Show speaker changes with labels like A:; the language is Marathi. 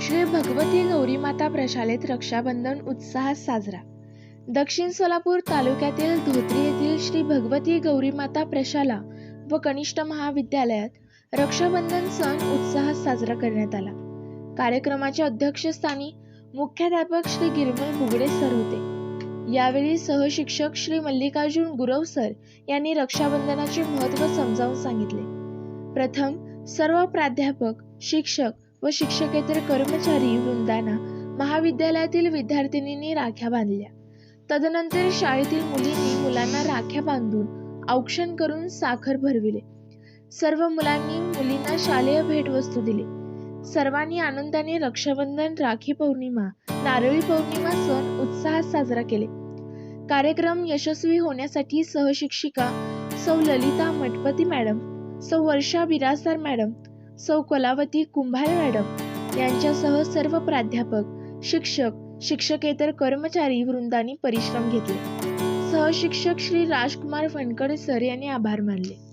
A: श्री भगवती गौरी माता प्रशालेत रक्षाबंधन उत्साहात साजरा. दक्षिण सोलापूर तालुक्यातील धोत्री येथील श्री भगवती गौरी माता प्रशाला व कनिष्ठ महाविद्यालयात रक्षाबंधन सण उत्साहात साजरा करण्यात आला. कार्यक्रमाच्या अध्यक्षस्थानी मुख्याध्यापक श्री गिरमल बुगडे सर होते. यावेळी सहशिक्षक श्री मल्लिकार्जुन गुरव सर यांनी रक्षाबंधनाचे महत्त्व समजावून सांगितले. प्रथम सर्व प्राध्यापक शिक्षक व शिक्षकेतर कर्मचारी वृंदांना महाविद्यालयातील विद्यार्थिनींनी राख्या बांधल्या. तदनंतर शाळेतील मुलींनी मुलांना राख्या बांधून औक्षण करून साखर भरविले. सर्व मुलांनी मुलींना शालेय भेटवस्तू दिली. सर्वांनी आनंदाने रक्षाबंधन राखी पौर्णिमा नारळी पौर्णिमा सण उत्साहात साजरा केले. कार्यक्रम यशस्वी होण्यासाठी सहशिक्षिका सौ ललिता मठपती मॅडम सौ वर्षा बिरासदार मॅडम सौ कलावती कुंभार मॅडम यांच्यासह सर्व प्राध्यापक शिक्षक शिक्षकेतर कर्मचारी वृंदांनी परिश्रम घेतले. सहशिक्षक श्री राजकुमार फणकड सर यांनी आभार मानले.